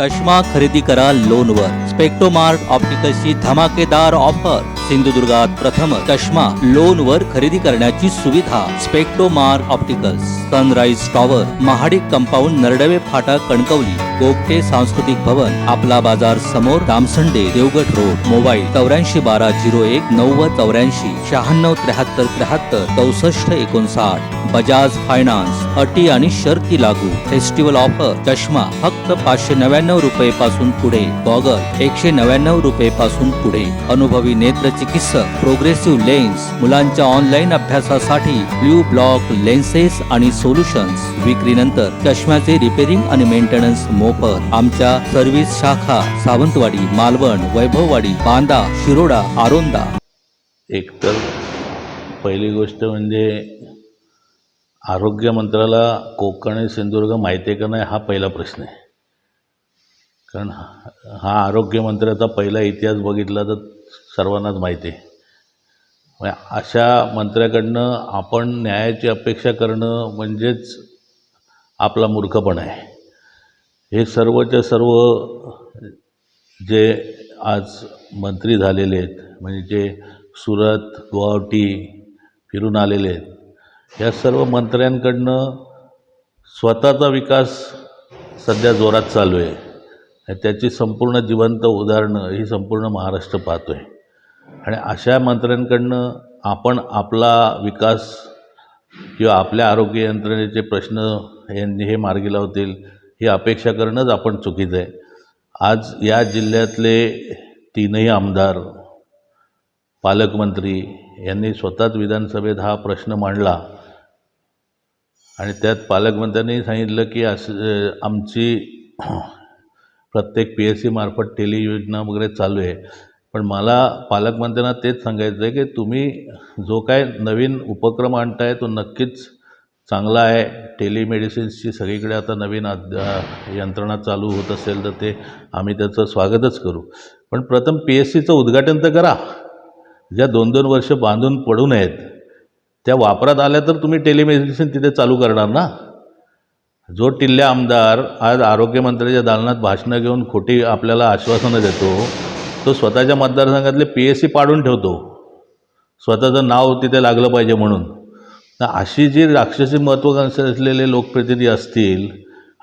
चष्मा खरेदी करा लोनवर. स्पेक्टोमार्ट ऑप्टिकल्सची धमाकेदार ऑफर. सिंधुदुर्गात प्रथम चष्मा लोनवर खरेदी करण्याची सुविधा Spectomar opticals sunrise tower Mahadik compound Naradwe फाटा कणकवली गोगटे सांस्कृतिक भवन आपला बाजार समोर दामसंडे देवगड रोड मोबाईल चौऱ्याऐंशी बारा झिरो एक नव्वद चौऱ्याऐंशी शहाण्णव त्र्याहत्तर त्र्याहत्तर चौसष्ट एकोणसाठ. बजाज फायनान्स अटी आणि शर्ती लागू. फेस्टिवल ऑफर चष्मा फक्त पाचशे नव्याण्णव रुपये पासून पुढे. गॉगल एकशे नव्याण्णव रुपये पासून पुढे. अनुभवी नेत्र चिकित्सक प्रोग्रेसिव्ह लेन्स मुलांच्या ऑनलाईन अभ्यासासाठी ब्ल्यू ब्लॉक लेन्सेस आणि सोल्युशन्स विक्रीनंतर चष्म्याचे रिपेरिंग आणि मेंटेनन्स मोफत. आमच्या सर्व्हिस शाखा सावंतवाडी मालवण वैभववाडी बांदा शिरोडा आरोंदा. एकतर पहिली गोष्ट म्हणजे आरोग्य मंत्र्याला कोकण आणि सिंधुदुर्ग माहिती आहे का नाही हा पहिला प्रश्न आहे. कारण हा आरोग्यमंत्र्याचा आरोग्य पहिला इतिहास बघितला तर सर्वांनाच माहिती आहे. म्हणजे अशा मंत्र्याकडनं आपण न्यायाची अपेक्षा करणं म्हणजेच आपला मूर्खपण आहे. हे सर्वच्या सर्व जे आज मंत्री झालेले आहेत म्हणजे जे सुरत गुवाहाटी फिरून आलेले आहेत या सर्व मंत्र्यांकडनं स्वतःचा विकास सध्या जोरात चालू आहे. त्याची संपूर्ण जिवंत उदाहरणं ही संपूर्ण महाराष्ट्र पाहतो आहे आणि अशा मंत्र्यांकडनं आपण आपला विकास किंवा आपल्या आरोग्य यंत्रणेचे प्रश्न यांनी हे मार्गी लावतील ही अपेक्षा करणंच आपण चुकीचं आहे. आज या जिल्ह्यातले तीनही आमदार पालकमंत्री यांनी स्वतःच विधानसभेत हा प्रश्न मांडला. आणि त्यात पालकमंत्र्यांनी सांगितलं की असं आमची प्रत्येक पी एस सीमार्फत टेली योजना वगैरे चालू आहे. पण मला पालकमंत्र्यांना तेच सांगायचं आहे की तुम्ही जो काय नवीन उपक्रम आणताय तो नक्कीच चांगला आहे. टेलिमेडिसिन्सची सगळीकडे आता नवीन अद यंत्रणा चालू होत असेल तर ते आम्ही त्याचं स्वागतच करू. पण प्रथम पी एस सीचं उद्घाटन तर करा. ज्या दोन दोन वर्ष बांधून पडू नयेत त्या वापरात आल्या तर तुम्ही टेलिमेडिसिन तिथे चालू करणार ना? जो टिल्ल्या आमदार आज आरोग्यमंत्र्याच्या दालनात भाषणं घेऊन खोटी आपल्याला आश्वासनं देतो तो स्वतःच्या मतदारसंघातले पी एस सी पाडून ठेवतो. स्वतःचं नाव तिथे लागलं पाहिजे म्हणून. तर अशी जी राक्षसी महत्त्वाकांक्षा असलेले लोकप्रतिनिधी असतील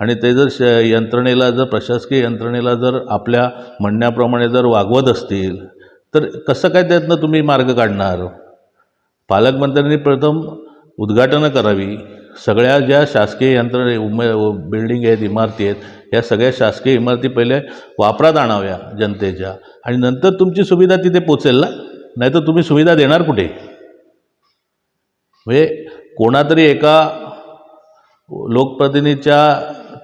आणि ते जर श यंत्रणेला जर प्रशासकीय यंत्रणेला जर आपल्या म्हणण्याप्रमाणे जर वागवत असतील तर कसं काय त्यातनं तुम्ही मार्ग काढणार? पालकमंत्र्यांनी प्रथम उद्घाटनं करावी. सगळ्या ज्या शासकीय यंत्र उमे बिल्डिंग आहेत इमारती आहेत या सगळ्या शासकीय इमारती पहिले वापरात आणाव्या जनतेच्या. आणि नंतर तुमची सुविधा तिथे पोचेल ना? नाही तर तुम्ही सुविधा देणार कुठे? म्हणजे कोणातरी एका लोकप्रतिनिधीच्या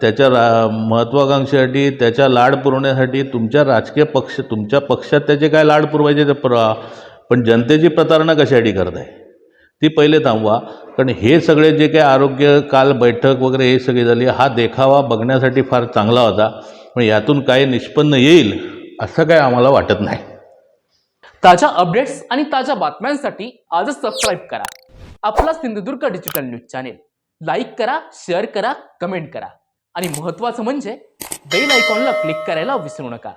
त्याच्या रा महत्त्वाकांक्षेसाठी त्याच्या लाड पुरवण्यासाठी तुमच्या राजकीय पक्ष तुमच्या पक्षात त्याचे काय लाड पुरवायचे ते पुरवा पण जनतेची प्रतारणा कशासाठी करत आहे ती पहिले थांबवा. कारण हे सगळे जे काही आरोग्य काल बैठक वगैरे हे सगळी झाली हा देखावा बघण्यासाठी फार चांगला होता. पण यातून काय निष्पन्न येईल असं काय आम्हाला वाटत नाही. ताज्या अपडेट्स आणि ताज्या बातम्यांसाठी आजच सबस्क्राईब करा. आपला Sindhudurg digital news channel like करा शेअर करा कमेंट करा. आणि महत्त्वाचं म्हणजे बेल आयकॉनला क्लिक करायला विसरू नका.